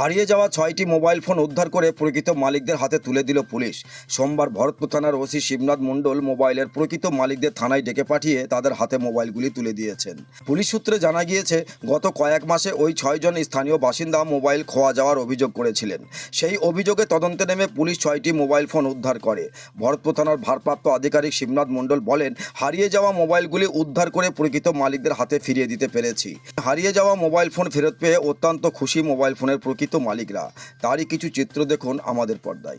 হারিয়ে যাওয়া ছয়টি মোবাইল ফোন উদ্ধার করে প্রকৃত মালিকদের হাতে তুলে দিল পুলিশ। সোমবার ভরতপুর থানার ওসি শিবনাথ মণ্ডল মোবাইলের প্রকৃত মালিকদের থানায় ডেকে পাঠিয়ে তাদের হাতে মোবাইলগুলি তুলে দিয়েছেন। পুলিশ সূত্রে জানা গিয়েছে, গত কয়েক মাসে ওই ছয়জন স্থানীয় বাসিন্দা মোবাইল খোয়া যাওয়ার অভিযোগ করেছিলেন। সেই অভিযোগে তদন্তে নেমে পুলিশ ছয়টি মোবাইল ফোন উদ্ধার করে। ভরতপুর থানার ভারপ্রাপ্ত আধিকারিক শিবনাথ মণ্ডল বলেন, হারিয়ে যাওয়া মোবাইলগুলি উদ্ধার করে প্রকৃত মালিকদের হাতে ফিরিয়ে দিতে পেরেছি। হারিয়ে যাওয়া মোবাইল ফোন ফেরত পেয়ে অত্যন্ত খুশি মোবাইল ফোনের প্রকৃত মালিকরা। তারই কিছু চিত্র দেখুন আমাদের পর্দায়।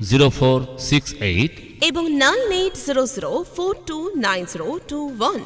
zero four six eight এবং nine eight zero zero four two nine zero two one.